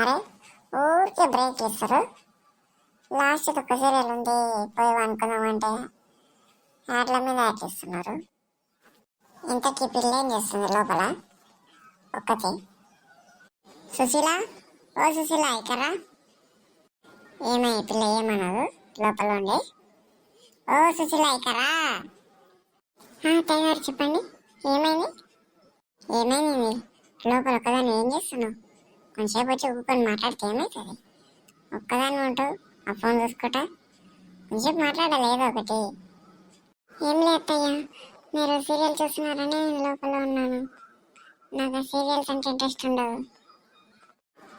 అరే ఊరికే బ్రేక్ ఇస్తారు లాస్ట్ ఒక సీరియల్ ఉంది పోయి అనుకుందామంటే యాడ్ల మీద యాడ్ చేస్తున్నారు. ఇంతకీ పిల్ల ఏం చేస్తుంది లోపల? ఒక్కతే. సుశీల? ఓ సుశీల ఇక్కరా ఏమై పిల్ల ఏమన్నారు లోపల ఉండి. ఓ సుశీల ఇక్కరా గారు చెప్పండి? ఏమైంది? ఏమైంది? లోపల ఒకదాన్ని ఏం చేస్తున్నావు? కొంచెంసేపు వచ్చి కూకొని మాట్లాడితే ఏమవుతుంది ఒక్కదాన్ని ఉంటావు ఆ ఫోన్ చూసుకుంటా. కొంచెంసేపు మాట్లాడలేదు ఒకటి. ఏం లేదు మీరు సీరియల్ చూస్తున్నారని లోపల ఉన్నాను. నాకు సీరియల్స్ అంటే ఇంట్రెస్ట్ ఉండదు.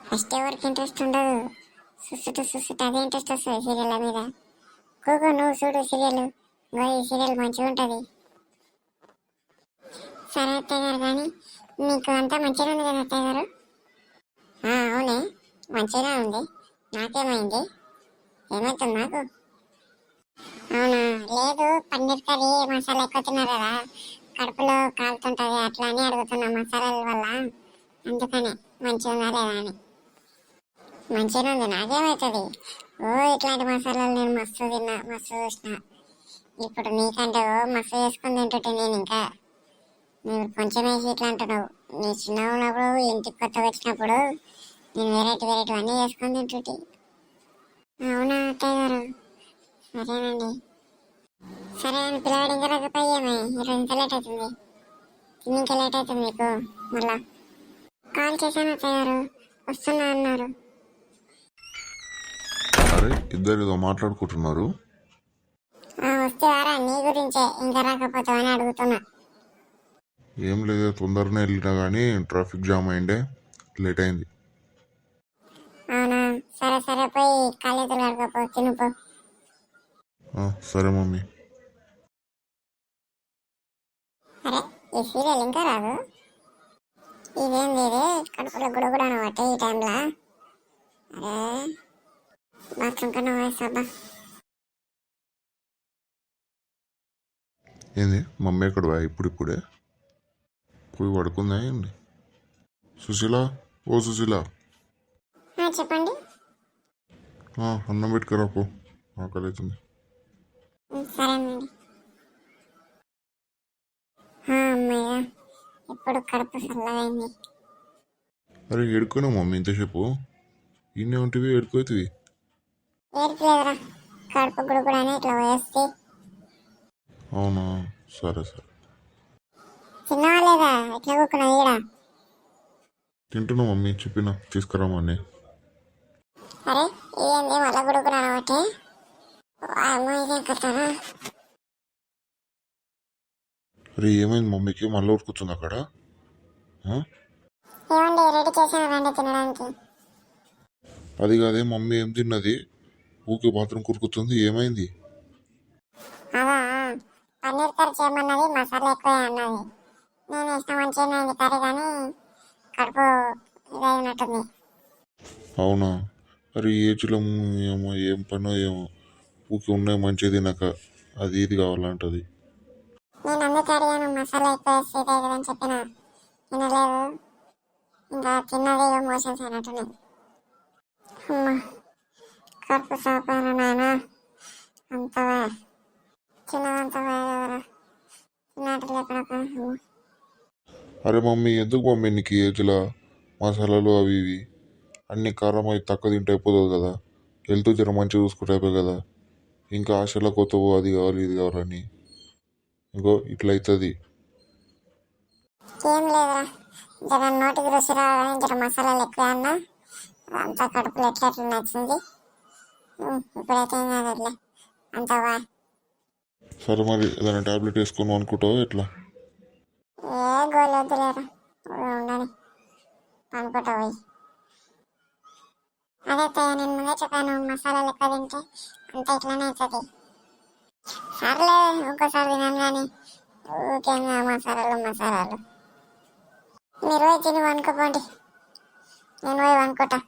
ఫస్ట్ ఎవరికి ఇంట్రెస్ట్ ఉండదు? సుసుట సుసుట అదే ఇంట్రెస్ట్ వస్తుంది సీరియల్ మీద. కూకో నువ్వు చూడు సీరియల్ ఈ సీరియల్ మంచిగా ఉంటుంది. సరే అత్తయ్య గారు కానీ మీకు అంతా మంచిగా ఉంది కదా అత్తయ్య గారు? అవునే. మంచిగా ఉంది. నాకేమైంది? ఏమవుతుంది నాకు అవునా? లేదు పన్నీర్ కర్రీ మసాలా ఎక్కువ తిన్నారు కదా. కడుపులో కాలుతుంటుంది అట్లా అని అడుగుతున్నా మసాలాల వల్ల. అందుకనే మంచిగా ఉందా లేదా అని. మంచిగా ఉంది. నాకేమవుతుంది ఓ ఇట్లాంటి మసాలాలు నేను మస్తు తిన్నా మస్తు చూసిన. ఇప్పుడు నీకంటే ఓ మస్తు చేసుకుని తింటుంటే నేను ఇంకా కొంచెం వేసి ఇట్లా అంటున్నావు. నీ చిన్న ఉన్నప్పుడు ఇంటికి కొత్తగా వచ్చినప్పుడు నేను వెరైటీ వెరైటీ అన్నీ చేసుకొని తింటుంటే అవునా అత్తయ్య గారు? సరేనండి. సరే అని పిల్లవాడు ఇంకా రాకపోయామే ఈరోజు ఇంకా లేట్ అవుతుంది. తిని ఇంకా లేట్ అవుతుంది మీకు. మళ్ళా కాల్ చేశాను అత్తయ్య గారు. వస్తున్నా అన్నారు. అరే ఇద్దరు ఏదో మాట్లాడుకుంటున్నారు. వస్తే వారా? నీ గురించే. ఇంకా రాకపోతావని అడుగుతున్నా. ఏం లేదు తొందరనే వెళ్ళినా కానీ ట్రాఫిక్ జామ్ అయిండే లేట్ అయింది. అవునా? సరే సరే పోయి కాలేజీలో అడగపో తినుపో ఆ, సరే మమ్మీ. అరే ఈ సీరియల్ ఇంకా రాదు? ఇదేంది ఇది కడుపులో గుడుగుడు అనమాట ఈ టైంలో. అరే బాత్రూమ్ కన్నా వేస్తాబ్బా ఏంది మమ్మీ ఎక్కడ ఇప్పుడు ఇప్పుడే పోయి పడుకుందా ఏంది సుశీల ఓ సుశీల చెప్పండి అన్నం పెట్టుకురా పో ఆకలి అవుతుంది ఉమ్, సరేనండి ఆ, అమ్మయ్య ఇప్పుడు కడుపు చల్లగైంది అరే ఎడుకున్నావు మమ్మీ ఇంతసేపు ఇన్నే ఉంటివి కడుపు ఇట్లా వేస్తే అవునా సరే సరే తిన్నావా లేదా? ఈడ? తింటున్నా మమ్మీ చెప్పిన తీసుకురామని అరే ఇదేంది మళ్ళా అమ్మ ఇదేం కథనా? అరే ఏమైంది మమ్మీకి? మళ్ళీ ఉడుకుతుంది అక్కడ? ఆ? ఏమండి రెడీ చేశాను రండి తినడానికి. అది కాదే మమ్మీ ఏం తిన్నది? ఊకే బాత్రూమ్ కురుకుతుంది ఏమైంది? అదా పన్నీర్ కర్రీ చేయమన్నది మసాలా ఎక్కువ అన్నది. నేను ఇష్టం మంచిగా అయింది కర్రీ కానీ కడుపు ఇదైనట్టుంది. అవునా? ఈ ఏజ్లో ఏమో ఏం పనో ఏమో. ఊకే ఉన్నాయి మంచిగా తినక. అది ఇది కావాలంటది. నేను అందుకు అడిగాను మసాలా ఎక్కువ వేస్తే ఇదే కదని చెప్పిన. తినలేదు ఇంకా తిన్నది మోషన్స్ అయినట్టున్నాయి. అమ్మా! కడుపు సాపాను నాయన? అంత చిన్నదంత కదరా. తిన్నట్టు లేకుండా అరే మమ్మీ ఎందుకు మమ్మీ నీకు ఏజ్లో మసాలాలు అవి ఇవి? అన్ని కారం అవి తక్కువ తింటే అయిపోతుంది కదా. హెల్త్ జర మంచిగా చూసుకుంటే అయిపోయి కదా. ఇంకా ఆశలో కొత్తవు అది కావాలి ఇది కావాలని ఇంకో ఇట్లా అవుతుంది ఏం లేదురా. జర నోటికి రుచి రావాలని జర మసాలాలు ఎక్కువ అన్నా అంతా కడుపులో ఎట్లా ఎట్లా నచ్చింది ఇప్పుడైతే ఏం కాదులే. అంత వా సరే మరి ఏదైనా టాబ్లెట్ వేసుకొని అనుకుంటావా ఎట్లా? వద్దులేరా. ఉండని అనుకుంటా పోయి. అదే అత్తయ్య నేను ముందే చెప్పాను మసాలా లెక్క తింటే అంత ఇట్లానే అవుతుంది సర్లే ఇంకోసారి తినాను కానీ ఊకేంగా మసాలాలు మసాలాలు. మీరు తిని వండుకోపోండి నేను పోయి వండుకుంటా